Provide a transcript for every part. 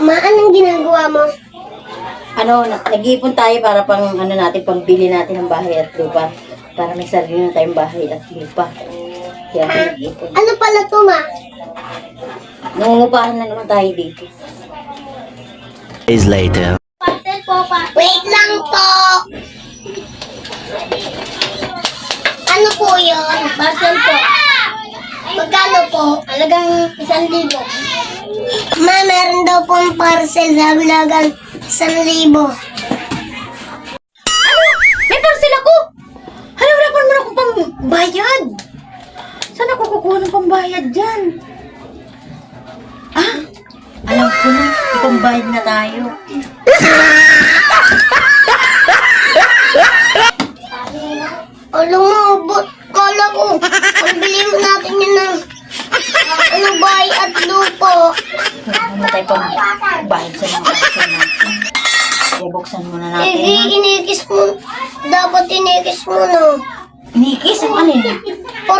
Ma, anong ginagawa mo? Ano, na- nag-iipon tayo para pang ano natin, pambili natin ng bahay at lupa. Para may sarili na tayong bahay at lupa. Kaya nag-iipon. Ano pala to, ma? Nangungupahan na naman tayo dito. days later. Po, pa. Wait lang po. Ano po yun? Parcel po. Magkano po? Alagang isang libo. Ma, meron daw pong parcel na halagang isang libo. May parcel ako! Hala, wala pa naman akong pambayad! Saan ako kukuha ng pambayad dyan? Ah, alam ko na, pambayad na tayo. Alam mo, but kala ko, pambili mo natin yun ng ano bahay at lupo. Ano tayo pambayad sa mga parcel natin? Kaya buksan muna Eh, natin. di, ha? inikis mo. Dapat inikis mo, no? Nikis, ang ano yun?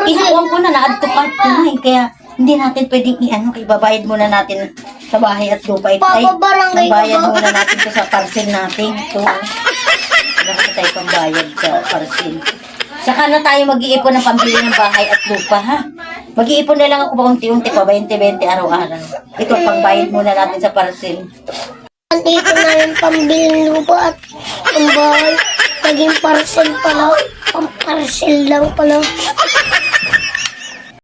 Inuwan ko na, cart ko na eh. Kaya hindi natin pwedeng i-ano, ibabayad muna natin sa bahay at lupa. Ay, Papabarangay ka bayad ba? muna natin to sa parcel natin. Ito. Wala tayo pambayad sa parcel. Saka na tayo mag-iipon ng pambili ng bahay at lupa, ha? Mag-iipon na lang ako pa unti-unti pa, 20-20 araw-araw. Ito, pangbayad muna natin sa parcel. Andito na yung pambiling lupa at ang bahay. Naging parcel pala. Pang parcel lang pala.